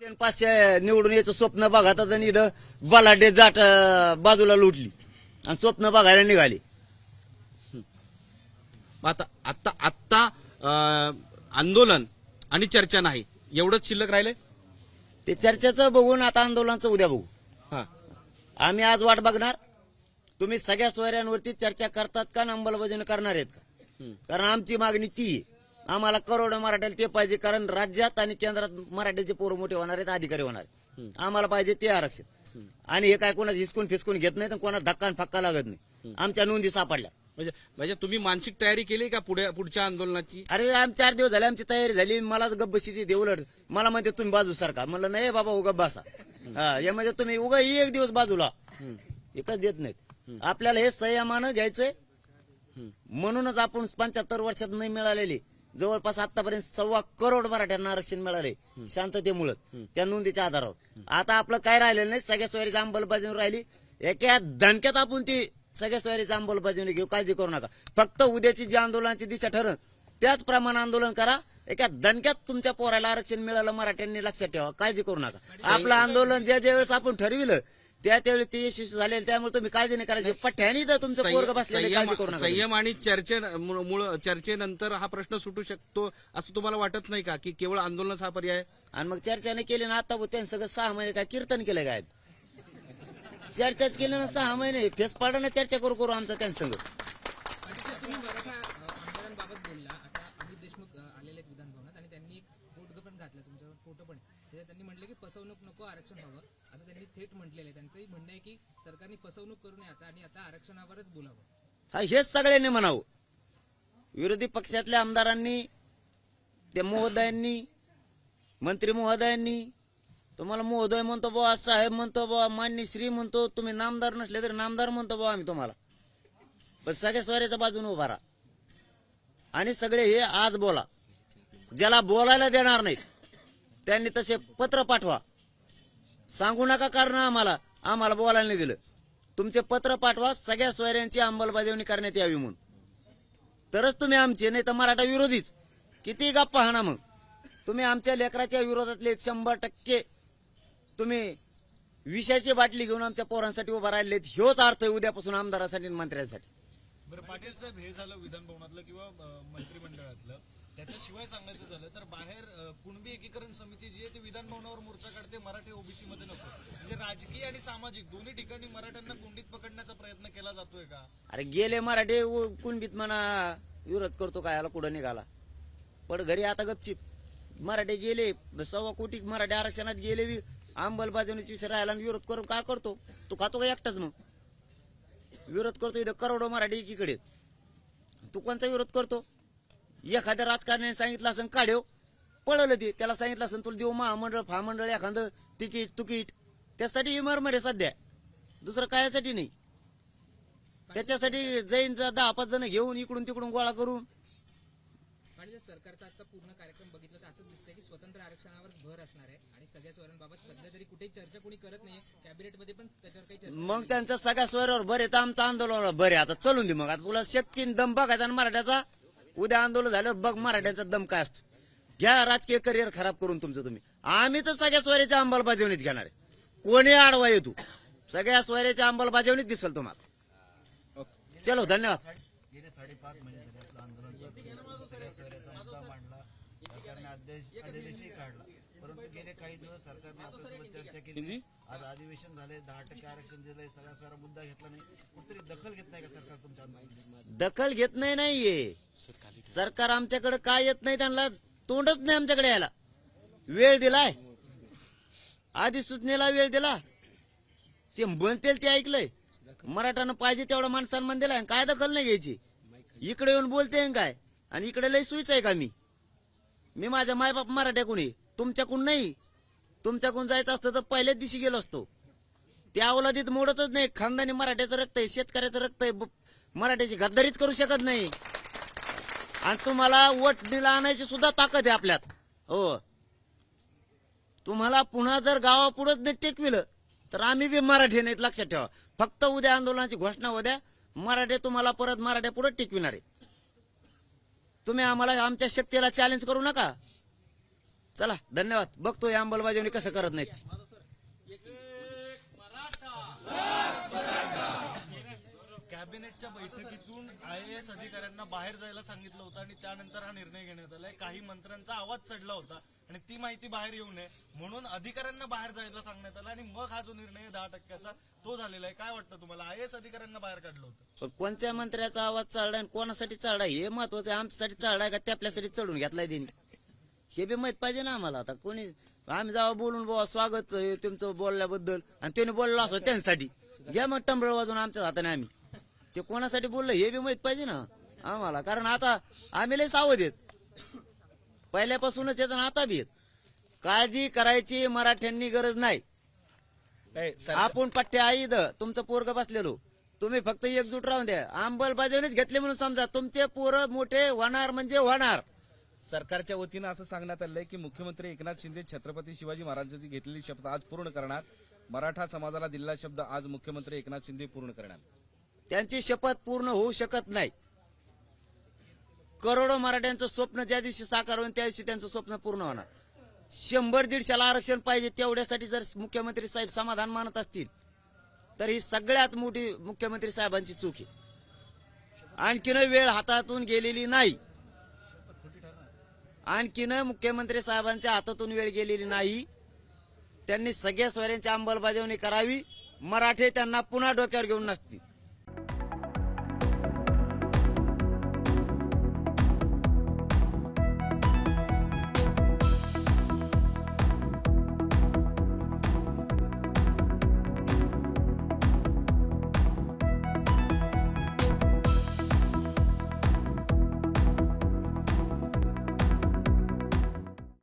तीन पाचशे निवडून यायचं स्वप्न बघा तर आणि इथं बलाढ्य जाट बाजूला लुटली. आणि स्वप्न बघायला निघाली. आता आत्ता आत्ता आंदोलन आणि चर्चा नाही. एवढंच शिल्लक राहिलंय? ते चर्चेचं बघून आता आंदोलनाचं उद्या बघू. हा. आम्ही आज वाट बघणार. तुम्ही सगळ्या सोयऱ्यांवरती चर्चा करतात का अंमलबजावणी करणार आहेत का. कारण आमची मागणी ती आहे. आम्हाला करोड मराठ्याला ते पाहिजे कारण राज्यात आणि केंद्रात मराठ्याचे पोरं मोठे होणार आहेत अधिकारी होणार आहेत. आम्हाला पाहिजे ते आरक्षण. आणि हे काय कोणाच हिसकून फिसकून घेत नाही तर कोणाच धक्का फक्का लागत नाही. आमच्या नोंदी सापडल्या. म्हणजे म्हणजे तुम्ही मानसिक तयारी केली का पुढे पुढच्या आंदोलनाची? अरे आम चार दिवस झाले आमची तयारी झाली. मलाच गप्प बशी ती उलट मला म्हणते तुम्ही बाजू सारखा म्हणलं नाही बाबा उगा बसा. हा, म्हणजे तुम्ही उगा एक दिवस बाजूला. एकच देत नाहीत. आपल्याला हे संयमानं घ्यायचंय. म्हणूनच आपण पंच्याहत्तर वर्षात नाही मिळालेले. जवळपास आतापर्यंत सव्वा करोड मराठ्यांना आरक्षण मिळाले शांततेमुळे त्या नोंदीच्या आधारावर. आता आपलं काय राहिलेलं नाही सगळ्या सोयरीची अंमलबजावणी राहिली. एका धनक्यात आपण ती सगळ्या सोयरीची अंमलबजावणी घेऊ काळजी करू नका. फक्त उद्याची जी आंदोलनाची दिशा ठरण त्याच प्रमाणे आंदोलन करा. एका दणक्यात तुमच्या पोराला आरक्षण मिळालं मराठ्यांनी लक्षात ठेवा काळजी करू नका. आपलं आंदोलन ज्या ज्या वेळेस आपण ठरविलं त्या त्यावेळी ते यशस्वी झालेलं त्यामुळे तुम्ही काळजी नाही करायची. पठ्यानी तर तुमचं पोरग बसलेलं काळजी करू संयम नका संयम आणि चर्चे मुळे चर्चेनंतर हा प्रश्न सुटू शकतो असं तुम्हाला वाटत नाही का की केवळ आंदोलनच हा पर्याय? आणि मग चर्चाने केली ना आता त्यांनी सगळं सहा महिने काय कीर्तन केलं काय? चर्चाच केलं ना सहा महिने. फेस पाडानं चर्चा करू करू आमचं त्यांच्या संग तुम्ही मराठा अ, आमदारांबाबत बोलला आता अमित देशमुख अ, आलेले आहेत विधानभवनात आणि त्यांनी एक बोटग पण घातलं तुमच्यावर फोटो पण त्याच्यात त्यांनी म्हटलं की फसवणूक नको आरक्षण हवं असं त्यांनी थेट म्हटलेलं आहे. त्यांचंही म्हणणं आहे की सरकारने फसवणूक करू नये आता आणि आता आरक्षणावरच बोलावं. हा हेच सगळ्यांनी म्हणावं. विरोधी पक्षातल्या आमदारांनी त्या महोदयांनी मंत्री महोदयांनी तुम्हाला महोदय म्हणतो बुवा साहेब म्हणतो बुवा मान्य श्री म्हणतो तुम्ही नामदार नसले तरी नामदार म्हणतो बुवा आम्ही तुम्हाला. पण सगळ्या स्वाऱ्याच्या बाजूने उभा राहा. आणि सगळे हे आज बोला. ज्याला बोलायला देणार नाहीत त्यांनी तसे पत्र पाठवा. सांगू नका कारण आम्हाला आम्हाला बोलायला नाही दिलं. तुमचे पत्र पाठवा सगळ्या सोयऱ्यांची अंमलबजावणी करण्यात यावी म्हणून. तरच तुम्ही आमचे नाही तर मराठा विरोधीच. किती गप्पा हाना मग. तुम्ही आमच्या लेकराच्या विरोधातले शंभर टक्के तुम्ही विषयाची बाटली घेऊन आमच्या पोरांसाठी उभा राहिलेत ह्योच अर्थ आहे उद्यापासून आमदारासाठी आणि मंत्र्यांसाठी. बरं पाटील साहेब हे झालं विधानभवनातलं किंवा मंत्रिमंडळातलं. त्याच्याशिवाय सांगायचं झालं तर बाहेर कुणबी एकीकरण समिती जी आहे ती विधानभवनावर मोर्चा काढते मराठी ओबीसी मध्ये नको. म्हणजे राजकीय आणि सामाजिक दोन्ही ठिकाणी मराठ्यांना कुंडीत पकडण्याचा प्रयत्न केला जातोय का? अरे गेले मराठे कुणबीत म्हणा विरोध करतो काय याला कुठं निघाला? पण घरी आता गपचिप. मराठे गेले सव्वा कोटी मराठी आरक्षणात गेले अंमलबजावणीची विषय राहिला आणि विरोध करून काय करतो? तू खातो का एकटाच मग? विरोध करतो इथं करोडो मराठी एकीकडे. तू कोणचा विरोध करतो? एखाद्या राजकारण्याने सांगितलं असं काढेव पळलं ते. त्याला सांगितलं असं तुला देऊ महामंडळ महामंडळ एखादं तिकीट तुकीट. त्यासाठी इमरमर आहे सध्या दुसरं कायासाठी नाही. त्याच्यासाठी जैन दहा पाच जण घेऊन इकडून तिकडून गोळा करून. आणि जर सरकारचा आजचा पूर्ण कार्यक्रम बघितला तर असं दिसतंय की स्वतंत्र आरक्षणावर भर असणार आहे आणि सगळ्या स्वरांबाबत सध्या तरी कुठेही चर्चा कोणी करत कॅबिनेटमध्ये पण त्याच्यावर काही चर्चा मग त्यांचं सगळ्या स्वरावर बरे तर आमचं आंदोलन बरे आता चलून दे मग. आता तुला शक्ती आणि दम बघायचा आणि मराठ्याचा उद्या आंदोलन झाल्यावर बघ मराठ्याचा दम काय असतो. घ्या राजकीय करिअर खराब करून तुमचं तुम्ही. आम्ही तर सगळ्या स्वराच्या अंमलबजावणीत घेणार आहे. कोणी आडवा येतो? सगळ्या स्वराच्या अंमलबजावणीत दिसेल तुम्हाला. चलो धन्यवाद. गेले साडेपाच महिने झाले आपलं आंदोलन चालू आहे. सगळ्या सोयऱ्याचा मुद्दा मांडला सरकारने आदेश अध्यादेशही काढला परंतु गेले काही दिवस सरकारने आपल्यासोबत चर्चा केली आज अधिवेशन झाले दहा टक्के आरक्षण दिलंय सगळ्या सोयरा मुद्दा घेतला नाही. कुठतरी दखल घेत नाही का सरकार तुमच्या आंदोलनात दखल घेत नाही नाहीये. सरकार आमच्याकडे काय येत नाही त्यांना तोंडच नाही आमच्याकडे यायला. वेळ दिलाय. आधी सूचनेला वेळ दिला. ते म्हणतील ते ऐकलंय. मराठानं पाहिजे तेवढा मान सन्मान दिलाय आणि काय दखल नाही घ्यायची. इकडे येऊन बोलते काय? आणि इकडे लय सुईच आहे का मी? मी माझ्या मायबाप मराठ्याकडून आहे. तुमच्याकडून नाही. तुमच्याकडून जायचं असतं तर पहिल्याच दिवशी गेलो असतो. त्या अवलादीत मोडतच नाही. खानदानी मराठ्याचं रक्त आहे शेतकऱ्याचं रक्त आहे. मराठ्याची गद्दारीच करू शकत नाही. आणि तुम्हाला वटणीला आणायची सुद्धा ताकद आहे आपल्यात. हो. तुम्हाला पुन्हा जर गावापुढंच नाही टेकविलं तर आम्ही बी मराठी नाहीत लक्षात ठेवा. फक्त उद्या आंदोलनाची घोषणा उद्या मराठे तुम्हाला परत मराठ्या पुढे टिकविणार आहे. तुम्ही आम्हाला आमच्या शक्तीला चॅलेंज करू नका. चला धन्यवाद. बघतो या अंमलबजावणी कसं करत नाहीत. कॅबिनेटच्या बैठकीतून आय एस अधिकाऱ्यांना बाहेर जायला सांगितलं होतं आणि त्यानंतर हा निर्णय घेण्यात आलाय. काही मंत्र्यांचा आवाज चढला होता आणि ती माहिती बाहेर येऊ नये म्हणून अधिकाऱ्यांना बाहेर जायला सांगण्यात आला आणि मग हा जो निर्णय दहा टक्क्याचा तो झालेला आहे. काय वाटतं तुम्हाला? आय एस अधिकाऱ्यांना बाहेर काढलं होतं. कोणत्या मंत्र्याचा आवाज चढलाय आणि कोणासाठी चढलाय हे महत्वाचं आहे. आमच्यासाठी चढलाय का ते आपल्यासाठी चढून घेतलाय त्यांनी? हे बी माहीत पाहिजे ना आम्हाला. आता कोणी आम्ही जावा बोलून बुवा स्वागत आहे तुमचं बोलल्याबद्दल. आणि त्याने बोललो असो त्यांच्यासाठी. घ्या मग टंबळ वाजून आमच्या हाताने आम्ही. ते कोणासाठी बोललं हे बी माहीत पाहिजे ना? आम्हाला. कारण आता आम्ही लय सावध आहेत. पहिल्यापासूनच येत आता बी काळजी करायची मराठ्यांनी गरज नाही. आपण पट्ट्या आई द तुमचं पोरग बसलेलो. तुम्ही फक्त एकजूट राहून द्या. अंमलबजावणीच घेतली म्हणून समजा. तुमचे पोरं मोठे होणार म्हणजे होणार. सरकारच्या वतीनं असं सांगण्यात आलंय की मुख्यमंत्री एकनाथ शिंदे छत्रपती शिवाजी महाराजांची घेतलेली शपथ आज पूर्ण करणार. मराठा समाजाला दिलेला शब्द आज मुख्यमंत्री एकनाथ शिंदे पूर्ण करणार. त्यांची शपथ पूर्ण होऊ शकत नाही. करोडो मराठ्यांचं स्वप्न ज्या दिवशी साकार होईल त्या दिवशी त्यांचं स्वप्न पूर्ण होणार. शंभर दीडशेला आरक्षण पाहिजे तेवढ्यासाठी जर मुख्यमंत्री साहेब समाधान मानत असतील तर ही सगळ्यात मोठी मुख्यमंत्री साहेबांची चूक आहे. आणखीन वेळ हातातून गेलेली नाही. आणखीन मुख्यमंत्री साहेबांच्या हातातून वेळ गेलेली नाही. त्यांनी सगळ्या स्वरांची अंमलबजावणी करावी. मराठे त्यांना पुन्हा डोक्यावर घेऊन नसतील.